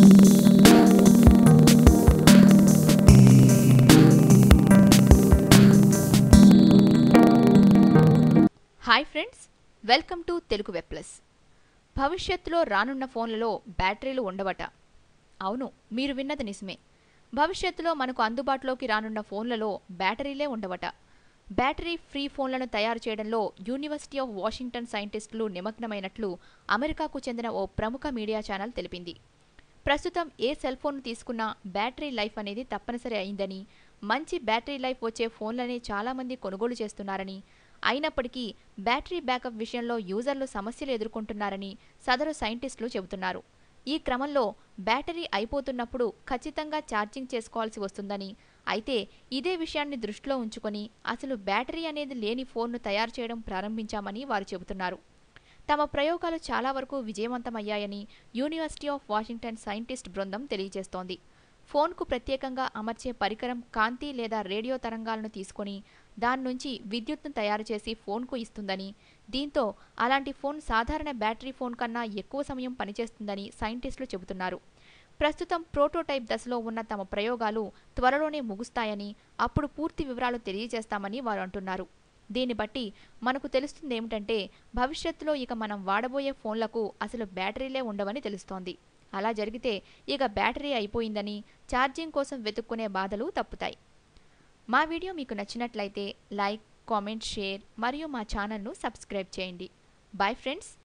Hi friends welcome to Telugu web plus భవిష్యత్తులో రానున్న ఫోన్లలో బ్యాటరీలు ఉండవట. అవును మీరు విన్నది నిజమే. భవిష్యత్తులో మనకు అందుబాటులోకి రానున్న ఫోన్లలో బ్యాటరీలే ఉండవట. బ్యాటరీ ఫ్రీ ఫోన్లను తయారు చేయడంలో యూనివర్సిటీ ఆఫ్ వాషింగ్టన్ సైంటిస్టులు నిమగ్నమైనట్లు అమెరికాకు చెందిన ఓ ప్రముఖ మీడియా ఛానల్ తెలిపింది. ప్రస్తుతం ఏ సెల్ ఫోన్ తీసుకున్నా బ్యాటరీ లైఫ్ అనేది తప్పనిసరి అయిందని మంచి బ్యాటరీ లైఫ్ వచ్చే ఫోన్లనే చాలామంది కొనుగోలు చేస్తున్నారని అయినప్పటికీ బ్యాటరీ బ్యాకప్ విషయంలో యూజర్లు సమస్యలు ఎదుర్కొంటున్నారని సదరు సైంటిస్టులు చెబుతున్నారు. ఈ క్రమంలో బ్యాటరీ అయిపోతున్నప్పుడు ఖచ్చితంగా ఛార్జింగ్ చేసుకోవాల్సి వస్తుందని అయితే ఇదే విషయాన్ని దృష్టిలో ఉంచుకొని అసలు బ్యాటరీ అనేది లేని ఫోన్ను తయారు చేయడం ప్రారంభించామని వారు చెబుతున్నారు. తమ ప్రయోగాలు చాలా వరకు విజయవంతమయ్యాయని యూనివర్సిటీ ఆఫ్ వాషింగ్టన్ సైంటిస్ట్ బృందం తెలియజేస్తోంది. ఫోన్కు ప్రత్యేకంగా అమర్చే పరికరం కాంతి లేదా రేడియో తరంగాలను తీసుకొని దాని నుంచి విద్యుత్ను తయారు చేసి ఫోన్కు ఇస్తుందని దీంతో అలాంటి ఫోన్ సాధారణ బ్యాటరీ ఫోన్ కన్నా ఎక్కువ సమయం పనిచేస్తుందని సైంటిస్టులు చెబుతున్నారు. ప్రస్తుతం ప్రోటోటైప్ దశలో ఉన్న తమ ప్రయోగాలు త్వరలోనే ముగుస్తాయని అప్పుడు పూర్తి వివరాలు తెలియజేస్తామని వారు అంటున్నారు. దీన్ని బట్టి మనకు తెలుస్తుంది ఏమిటంటే భవిష్యత్తులో ఇక మనం వాడబోయే ఫోన్లకు అసలు బ్యాటరీలే ఉండవని తెలుస్తోంది. అలా జరిగితే ఇక బ్యాటరీ అయిపోయిందని ఛార్జింగ్ కోసం వెతుక్కునే బాధలు తప్పుతాయి. మా వీడియో మీకు నచ్చినట్లయితే లైక్ కామెంట్ షేర్ మరియు మా ఛానల్ను సబ్స్క్రైబ్ చేయండి. Bye friends!